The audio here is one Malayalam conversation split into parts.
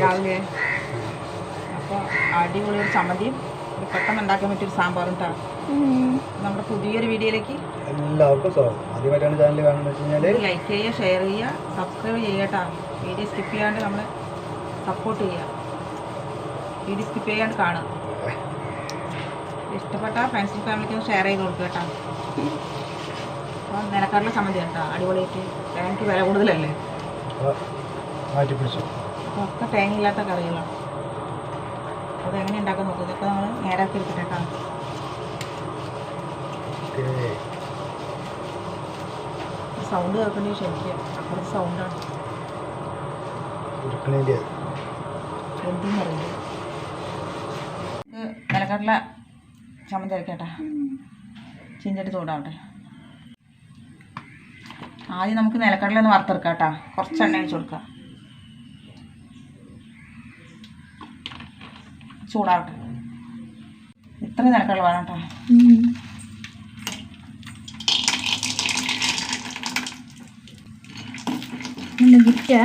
രാവിലെ. അപ്പോൾ അടിപൊളി ഒരു ചമ്മന്തിയും ഒരു പെട്ടെന്ന് ഉണ്ടാക്കാൻ പറ്റിയൊരു സാമ്പാറും കേട്ടോ നമ്മുടെ പുതിയൊരു വീഡിയോയിലേക്ക് എല്ലാവർക്കും സ്വാഗതം. ആദ്യമായിട്ടാണ് ചാനൽ കാണുന്നത് വെച്ച് കഴിഞ്ഞാൽ ലൈക്ക് ചെയ്യുക ഷെയർ ചെയ്യുക സബ്സ്ക്രൈബ് ചെയ്യുക കേട്ടോ വീഡിയോ സ്കിപ്പ് ചെയ്യാണ്ട് നമ്മൾ സപ്പോർട്ട് ചെയ്യുക. വീഡിയോ സ്കിപ്പ് ചെയ്യാണ്ട് കാണുക. ഇഷ്ടപ്പെട്ട ഫ്രണ്ട്സും ഫാമിലിക്കും ഷെയർ ചെയ്ത് കൊടുക്കുക കേട്ടോ അപ്പോൾ നിലക്കാരുടെ ചമ്മന്തി കേട്ടോ അടിപൊളിയായിട്ട്. തേങ്ങയ്ക്ക് വില കൂടുതലല്ലേ? മാറ്റി പിടിച്ചു. ഒക്കെ തേങ്ങയില്ലാത്ത കറികളാണ്. അത് എങ്ങനെ ഉണ്ടാക്കാൻ നോക്കുക ഇതൊക്കെ നമ്മൾ നേരാക്കി എടുത്തിട്ടേക്കാം. സൗണ്ട് കേൾക്കേണ്ടി ക്ഷമിക്കുക അപ്പുറത്ത് സൗണ്ടാണ്. എന്തെന്ന് നിലക്കടല ചമ്മന്തി അരക്കട്ടെ ചീഞ്ചട്ടി തോടാവട്ടെ ആദ്യം നമുക്ക് നിലക്കടല ഒന്ന് വറുത്തെടുക്കാം കേട്ടോ കുറച്ച് എണ്ണ ഒഴിച്ച് കൊടുക്കാം. ചൂടാവട്ടെ. ഇത്ര നിരക്കുള്ള വേണം കേട്ടോ. ഗിഫ്റ്റാ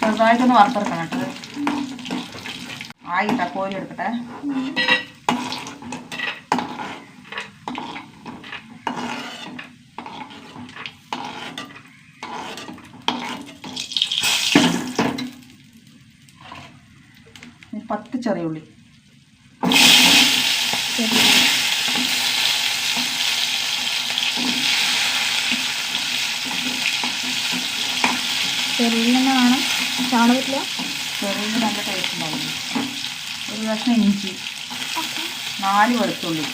ചെറുതായിട്ടൊന്ന് വറുത്തെടുക്കണം കേട്ടത് ആയിട്ടാ കോരി എടുക്കട്ടെ. പത്ത് ചെറിയ ഉള്ളി ചെറിയ വേണം ചാണ പറ്റില്ല ചെറിയ നല്ല ടേസ്റ്റ് ഉണ്ടാവും. ഒരു കഷ്ണം ഇഞ്ചി. നാല് വെളുത്തുള്ളി.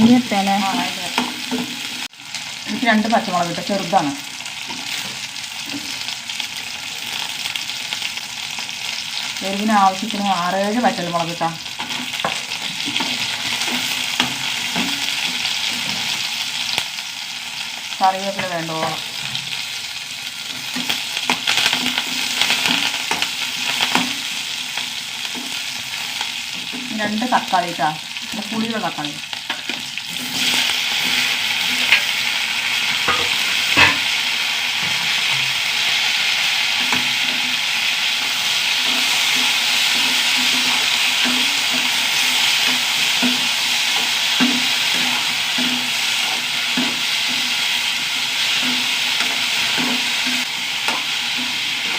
അതിന്റെ തല എനിക്ക് രണ്ട് പച്ചമുളക് ഇട്ട ചെറുതാണ്. എരിവിന് ആവശ്യത്തിന് ആറേഴ് പച്ചൽ മുളക് ഇട്ടാ. കറിവേപ്പില വേണ്ടോളം. രണ്ട് തക്കാളി ഇട്ടാ. പുളിയുള്ള തക്കാളി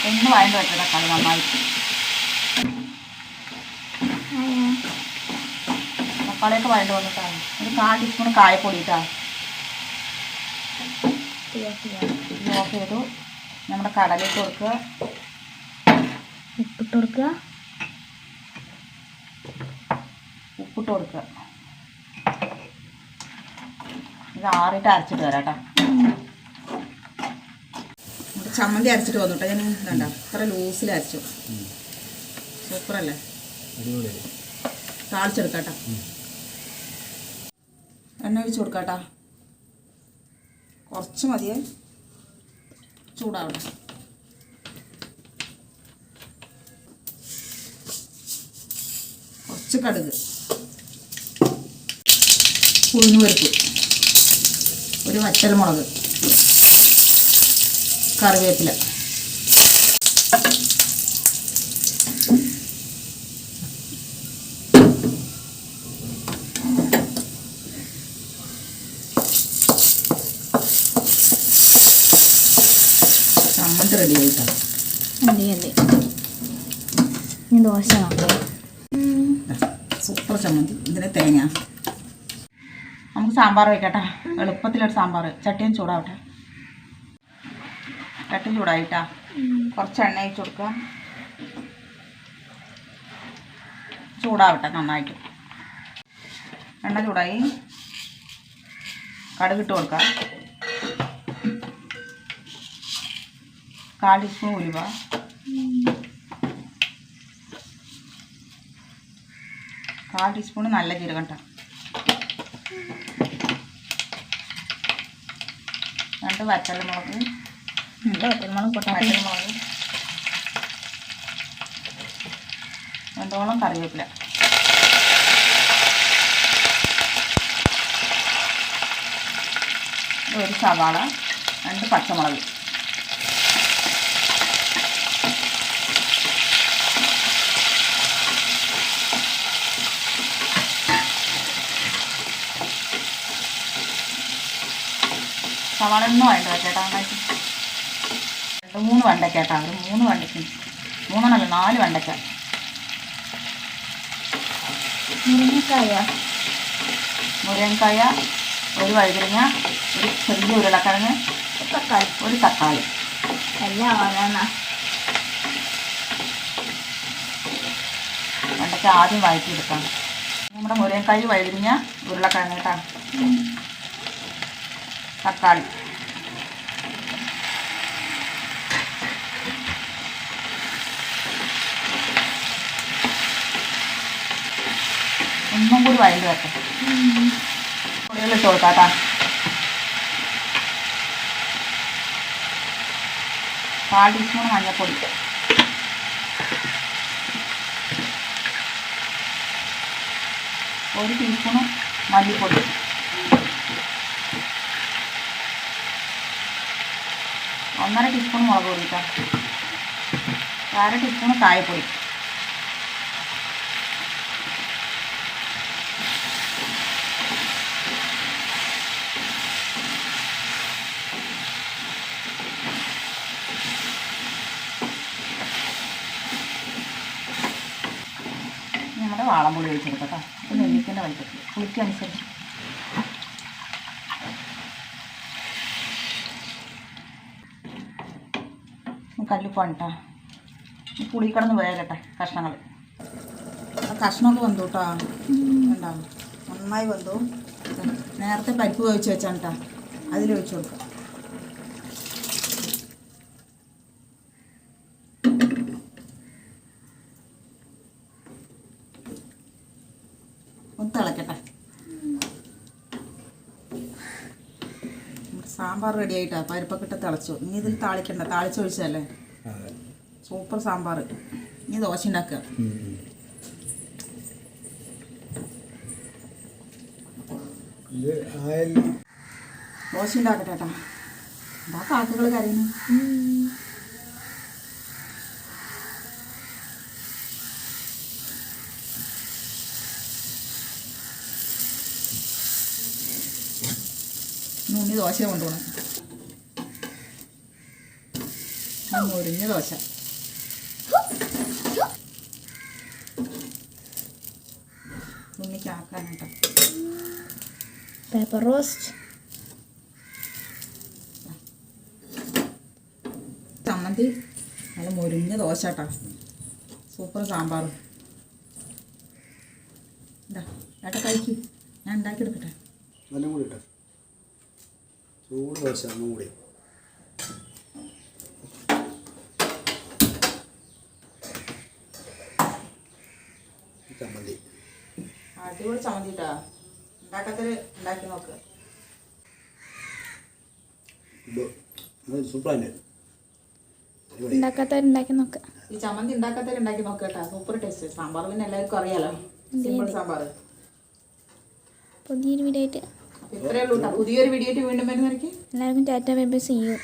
ഒന്ന് വഴണ്ട് വെച്ചത് തക്കാളി നന്നായിട്ട് തക്കാളിയൊക്കെ വഴണ്ട് വന്നിട്ടാണ് ഒരു കാൽ ടീസ്പൂൺ കായപ്പൊടി ഇട്ടാണ് ഓഫ് ചെയ്തു. നമ്മുടെ കടലിട്ട് കൊടുക്കുക. ഉപ്പിട്ട് കൊടുക്കുക. ഉപ്പിട്ട് കൊടുക്കുക. ഇത് ആറിട്ട് അരച്ചിട്ട് വരാം കേട്ടോ. ചമ്മന്തി അരച്ചിട്ട് വന്നു കേട്ടോ ഞാൻ ഇതണ്ട ഇത്ര ലൂസിൽ അരച്ചു. സൂപ്പറല്ലേ? താളിച്ചെടുക്കാട്ടാ. എണ്ണ ഒഴിച്ച് കൊടുക്കാട്ടാ. കുറച്ച് മതിയേ. ചൂടാവട്ടെ. കുറച്ച് കടുക്. ഉഴുന്നുപരിപ്പ്. ഒരു വറ്റൽ മുളക് കറിവേപ്പില. ചമ്മന്തി റെഡി ആയിട്ടോ? അതെ അതെ. ഞാൻ ദോശ സൂപ്പർ ചമ്മന്തി. ഇതിന് തേങ്ങ. നമുക്ക് സാമ്പാർ വയ്ക്കട്ടെ എളുപ്പത്തിലൊരു സാമ്പാർ. ചട്ടിയും ചൂടാവട്ടെ. ചട്ടി ചൂടായിട്ടാ. കുറച്ച് എണ്ണ ഒഴിച്ച് കൊടുക്കുക. ചൂടാവട്ടെ നന്നായിട്ട്. എണ്ണ ചൂടായി. കടുകിട്ട് കൊടുക്കാം കാൽ ടീസ്പൂൺ ഉലുവ. കാൽ ടീസ്പൂൺ നല്ല ജീരകം രണ്ട് വറ്റൽമുളക്. ഉണ്ട് പൊട്ടാത്ത വറ്റൽമുളക് രണ്ടോളം കറിവേപ്പില. ഒരു സവാള രണ്ട് പച്ചമുളക്. സവാള ഒന്നും വേണ്ട ചേട്ടാ നന്നായിട്ട്. മൂന്ന് വെണ്ടയ്ക്ക കേട്ടോ ഒരു മൂന്ന് വെണ്ടയ്ക്ക. മൂന്നെണ്ണല്ല നാല് വെണ്ടയ്ക്ക. മുരിങ്ങക്കായ. മുരിങ്ങക്കായ ഒരു വഴുതിരിങ്ങ ഒരു ചെറിയ ഉരുളക്കിഴങ്ങ് തക്കാളി. ഒരു തക്കാളി. എല്ലാം ഓരോന്നാ വെണ്ടയ്ക്ക ആദ്യം വഴറ്റിയെടുക്കാം. നമ്മുടെ മുരിങ്ങക്കായ വഴുതിരിങ്ങ ഉരുളക്കിഴങ്ങ് കേട്ടോ. തക്കാളി. ഒന്നും കൂടി വഴണ്ട് വെക്കട്ടെ ഇട്ട് കൊടുക്കാം കേട്ടോ ടീസ്പൂൺ മഞ്ഞൾപ്പൊടി ഒരു ടീസ്പൂൺ മല്ലിപ്പൊടി. ഒന്നര ടീസ്പൂൺ മുളക് പൊടി കേട്ടോ. അര ടീസ്പൂൺ കായപ്പൊടി. വാളംപുളി ഒഴിച്ചെടുക്കാം കേട്ടോ. ഇത് നെല്ലിക്കന്റെ വൈകിട്ട് പുളിക്കനുസരിച്ച് കല്ലുപ്പാണ് കേട്ടോ. പുളി കിടന്ന് വേകട്ടെ കഷ്ണങ്ങൾ. കഷ്ണമൊക്കെ വന്നു കേട്ടോ. ഉണ്ടാവും നന്നായി വന്നു. നേരത്തെ പരിപ്പ് വേവിച്ച് വെച്ചാണ് കേട്ടോ. അതിൽ വെച്ച് കൊടുക്കാം. ഒന്ന് തിളക്കട്ടെ. സാമ്പാർ റെഡി ആയിട്ടാ. പരിപ്പൊക്കെ ഇട്ട് തിളച്ചു. ഇനി ഇതിൽ താളിക്കണ്ട. താളിച്ചൊഴിച്ചല്ലേ സൂപ്പർ സാമ്പാർ. ഇനി ദോശ ഉണ്ടാക്കുക. ദോശ ഉണ്ടാക്കട്ടെ ഏട്ടാ എന്താ കാക്കകൾ കരയുന്നു? ഉണ്ണി ദോശ കൊണ്ടുപോകണം. മുരിഞ്ഞ ദോശ. പേപ്പർ റോസ്റ്റ് ചമ്മന്തി. നല്ല മുരിഞ്ഞ ദോശ കേട്ടോ സൂപ്പർ സാമ്പാറും. ഇതാ ഏട്ടാ കഴിക്കും. ഞാൻ ഉണ്ടാക്കിയെടുക്കട്ടെ. നല്ല കൂടി ഇട്ടോ. ചൂട് ദോശ ഒന്നും കൂടി ചമ്മന്തി. അടിപൊളി ചമ്മന്തി കേട്ടോ ഉണ്ടാക്കത്തിൽ ഉണ്ടാക്കി നോക്ക്. ഉണ്ടാക്കാത്തവരുണ്ടാക്കി നോക്കാം. ഈ ചമ്മന്തി ഉണ്ടാക്കാത്തവർ ഉണ്ടാക്കി നോക്ക് കേട്ടോ. Super taste. സാമ്പാർ പിന്നെ എല്ലാവർക്കും അറിയാലോ. സിമ്പിൾ സാമ്പാർ പുതിയൊരു വീടായിട്ട് ഇത്രയേ ഉള്ളൂ പുതിയൊരു വീഡിയോ വീണ്ടും വരുന്നവർക്ക് എല്ലാവർക്കും tata bye bye see you.